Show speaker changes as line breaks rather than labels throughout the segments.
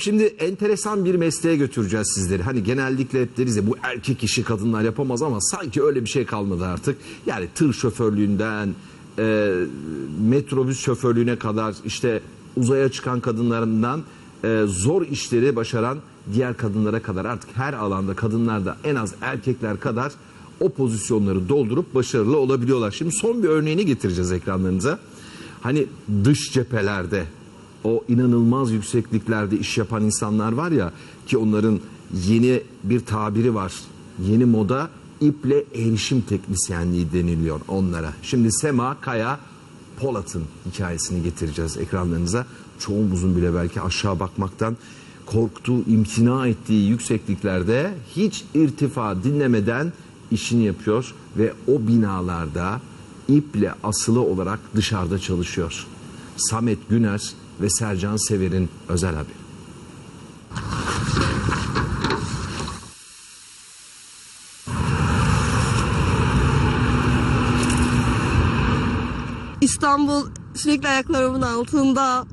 Şimdi enteresan bir mesleğe götüreceğiz sizleri. Hani genellikle hep deriz ya bu erkek işi kadınlar yapamaz ama sanki öyle bir şey kalmadı artık. Yani tır şoförlüğünden e, metrobüs şoförlüğüne kadar işte uzaya çıkan kadınlarından e, zor işleri başaran diğer kadınlara kadar artık her alanda kadınlar da en az erkekler kadar o pozisyonları doldurup başarılı olabiliyorlar. Şimdi son bir örneğini getireceğiz ekranlarınıza. Hani dış cephelerde o inanılmaz yüksekliklerde iş yapan insanlar var ya ki onların yeni bir tabiri var. Yeni moda iple erişim teknisyenliği deniliyor onlara. Şimdi Sema Kaya Polat'ın hikayesini getireceğiz ekranlarınıza. Çoğumuzun bile belki aşağı bakmaktan korktuğu, imtina ettiği yüksekliklerde hiç irtifa dinlemeden işini yapıyor ve o binalarda iple asılı olarak dışarıda çalışıyor. Samet Güner ve Sercan Sever'in özel haberi.
İstanbul sürekli ayaklarımın altında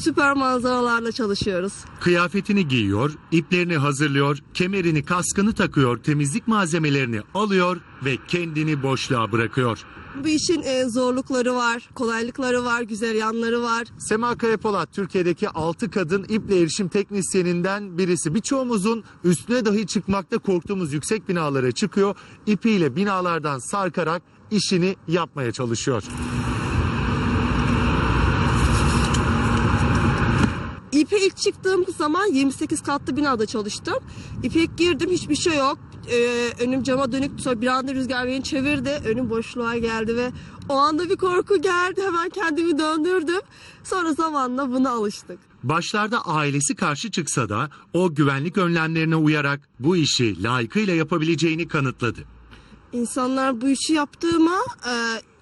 süper manzaralarla çalışıyoruz.
Kıyafetini giyiyor, iplerini hazırlıyor, kemerini, kaskını takıyor, temizlik malzemelerini alıyor ve kendini boşluğa bırakıyor.
Bu işin e, zorlukları var, kolaylıkları var, güzel yanları var.
Sema Kayapolat Türkiye'deki 6 kadın iple erişim teknisyeninden birisi. Birçoğumuzun üstüne dahi çıkmakta korktuğumuz yüksek binalara çıkıyor. ipiyle binalardan sarkarak işini yapmaya çalışıyor.
İpe ilk çıktığım zaman 28 katlı binada çalıştım. İpe girdim hiçbir şey yok. Ee, önüm cama dönük sonra bir anda rüzgar beni çevirdi. Önüm boşluğa geldi ve o anda bir korku geldi. Hemen kendimi döndürdüm. Sonra zamanla buna alıştık.
Başlarda ailesi karşı çıksa da o güvenlik önlemlerine uyarak bu işi layıkıyla yapabileceğini kanıtladı.
İnsanlar bu işi yaptığıma e,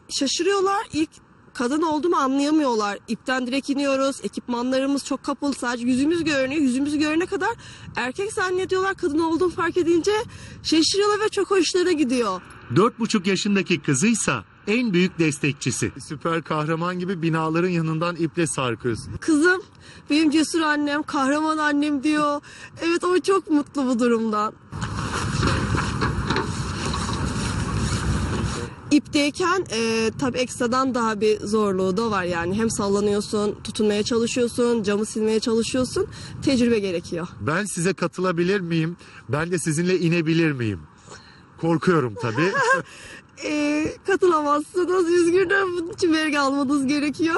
şaşırıyorlar. İlk kadın olduğumu anlayamıyorlar. İpten direkt iniyoruz. Ekipmanlarımız çok kapalı. Sadece yüzümüz görünüyor. Yüzümüz görene kadar erkek zannediyorlar. Kadın olduğumu fark edince şaşırıyorlar ve çok hoşlarına gidiyor.
4,5 yaşındaki kızıysa en büyük destekçisi. Süper kahraman gibi binaların yanından iple sarkıyorsun.
Kızım benim cesur annem, kahraman annem diyor. Evet o çok mutlu bu durumdan. İpteyken e, tabii ekstradan daha bir zorluğu da var yani. Hem sallanıyorsun, tutunmaya çalışıyorsun, camı silmeye çalışıyorsun. Tecrübe gerekiyor.
Ben size katılabilir miyim? Ben de sizinle inebilir miyim? Korkuyorum tabii.
E, katılamazsınız, üzgünüm. İçin vergi almanız gerekiyor.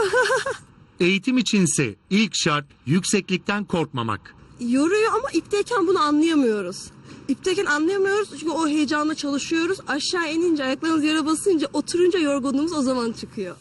Eğitim içinse ilk şart yükseklikten korkmamak.
Yoruyor ama ipteyken bunu anlayamıyoruz. İpteyken anlayamıyoruz çünkü o heyecanla çalışıyoruz. Aşağı inince ayaklarımız yere basınca oturunca yorgunluğumuz o zaman çıkıyor.